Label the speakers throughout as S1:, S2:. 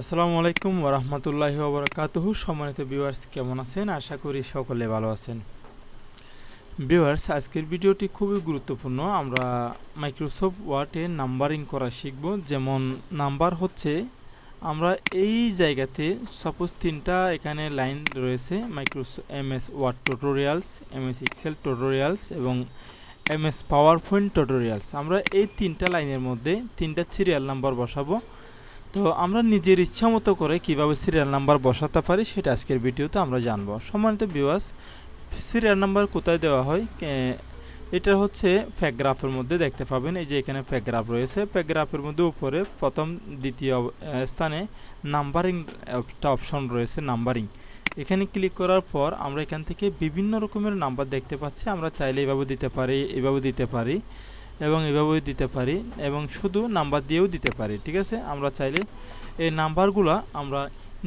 S1: আসসালামু আলাইকুম ওরহমতুল্লাহি ওবরাকাতুহু সম্মানিত ভিউয়ার্স কেমন আছেন? আশা করি সকলে ভালো আছেন। ভিউয়ার্স আজকের ভিডিওটি খুবই গুরুত্বপূর্ণ। আমরা মাইক্রোসফট ওয়ার্ডে নাম্বারিং করা শিখব। যেমন নাম্বার হচ্ছে, আমরা এই জায়গাতে সাপোজ তিনটা এখানে লাইন রয়েছে Microsoft M S Word tutorials M S Excel tutorials এবং M S PowerPoint tutorials আমরা এই তিনটা লাইনের মধ্যে তিনটা সিরিয়াল নাম্বার বসাবো। তো আমরা নিজের ইচ্ছা মতো করে কীভাবে সিরিয়াল নাম্বার বসাতে পারি সেটা আজকের ভিডিওতে আমরা জানব। সম্মানিত বিওয়াস সিরিয়াল নাম্বার কোথায় দেওয়া হয়? এটা হচ্ছে প্যাগ্রাফের মধ্যে দেখতে পাবেন। এই যে এখানে প্যাগ্রাফ রয়েছে। প্যাগ্রাফের মধ্যে উপরে প্রথম, দ্বিতীয় স্থানে নাম্বারিং একটা অপশন রয়েছে নাম্বারিং এখানে ক্লিক করার পর আমরা এখান থেকে বিভিন্ন রকমের নাম্বার দেখতে পাচ্ছি। আমরা চাইলে এভাবে দিতে পারি, এভাবে দিতে পারি। এবং এভাবেও দিতে পারি এবং শুধু নাম্বার দিয়েও দিতে পারি, ঠিক আছে? আমরা চাইলে এই নাম্বারগুলো আমরা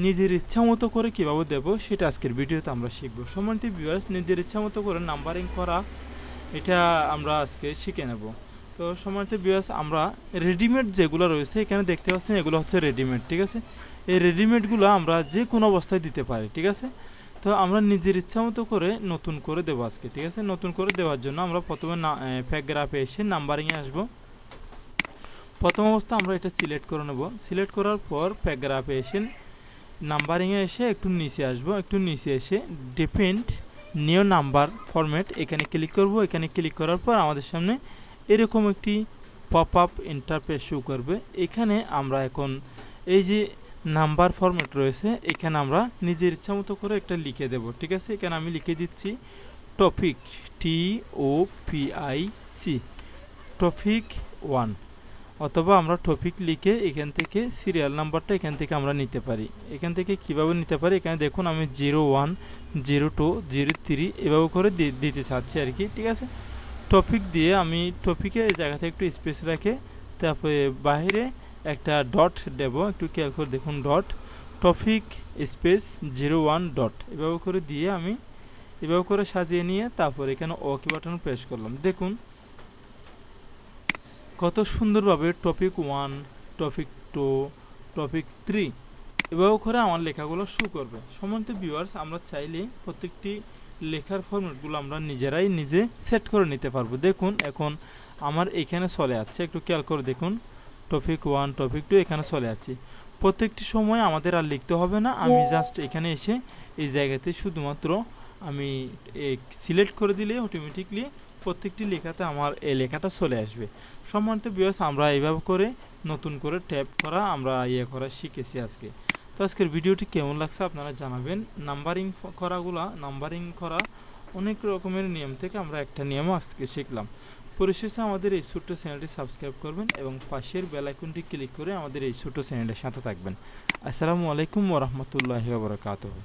S1: নিজের ইচ্ছা মতো করে কীভাবে দেব সেটা আজকের ভিডিওতে আমরা শিখব। সম্মানিত ভিউয়ার্স নিজের ইচ্ছা মতো করে নাম্বারিং করা, এটা আমরা আজকে শিখে নেব। তো সম্মানিত ভিউয়ার্স আমরা রেডিমেড যেগুলো রয়েছে এখানে দেখতে পাচ্ছেন, এগুলো হচ্ছে রেডিমেড ঠিক আছে? এই রেডিমেডগুলো আমরা যে কোনো অবস্থায় দিতে পারি, ঠিক আছে? তো আমরা নিজের ইচ্ছা মতো করে নতুন করে দেবো আজকে, ঠিক আছে? নতুন করে দেওয়ার জন্য আমরা প্রথমে না প্যাগ্রাফে এসে নাম্বারিংয়ে আসব। প্রথম অবস্থা আমরা এটা সিলেক্ট করে নেব। সিলেক্ট করার পর প্যাগ্রাফে এসে নাম্বারিংয়ে এসে একটু নিচে আসব। একটু নিচে এসে ডিপেন্ড নিউ নাম্বার ফরম্যাট এখানে ক্লিক করব। এখানে ক্লিক করার পর আমাদের সামনে এরকম একটি পপ আপ ইন্টারফেস শো করবে। এখানে আমরা এখন এই যে নাম্বার ফরম্যাট রয়েছে, এখানে আমরা নিজের ইচ্ছা মতো করে একটা লিখে দেব, ঠিক আছে? এখানে আমি লিখে দিচ্ছি topic T O P I C topic one, অথবা আমরা টপিক লিখে এখান থেকে সিরিয়াল নাম্বারটা এখান থেকে আমরা নিতে পারি। এখান থেকে কীভাবে নিতে পারি? এখানে দেখুন আমি zero one, zero two, zero three এভাবে করে দিতে চাচ্ছি আর কি, ঠিক আছে? টপিক দিয়ে আমি টপিকে এই জায়গাতে একটু স্পেস রাখে তারপরে বাইরে একটা ডট দেব, একটু খেয়াল করে দেখুন dot topic space zero one dot এভাবে করে দিয়ে আমি এভাবে করে সাজিয়ে নিয়ে তারপর এখানে ওকে বাটন প্রেস করলাম। দেখুন কত সুন্দরভাবে topic one topic two topic three এভাবে করে আমার লেখাগুলো শু করবে। সম্মানিত ভিউয়ার্স আমরা চাইলে প্রত্যেকটি লেখার ফরম্যাটগুলো আমরা নিজেরাই নিজে সেট করে নিতে পারব। দেখুন, এখন আমার এখানে চলে যাচ্ছে একটু খেয়াল করে দেখুন। টপিক ওয়ান টপিক টু এখানে চলে যাচ্ছে। প্রত্যেকটি সময় আমাদের আর লিখতে হবে না। আমি জাস্ট এখানে এসে এই জায়গাতে শুধুমাত্র আমি সিলেক্ট করে দিলে অটোমেটিকলি প্রত্যেকটি লেখাতে আমার এই লেখাটা চলে আসবে। সম্মানিত বিয়স আমরা এইভাবে করে নতুন করে ট্যাপ করা আমরা ইয়ে করা শিখেছি আজকে। তো আজকের ভিডিওটি কেমন লাগছে আপনারা জানাবেন। নাম্বারিং করাগুলা নাম্বারিং করা অনেক রকমের নিয়ম থেকে আমরা একটা নিয়ম আজকে শিখলাম। পরিশেষে আমাদের এই ছোট্ট চ্যানেলটি সাবস্ক্রাইব করবেন এবং পাশের বেলাইকনটি ক্লিক করে আমাদের এই ছোট্ট চ্যানেলের সাথে থাকবেন। আসসালামু আলাইকুম ওরহমতুল্লাহ ওবরাকাতুহু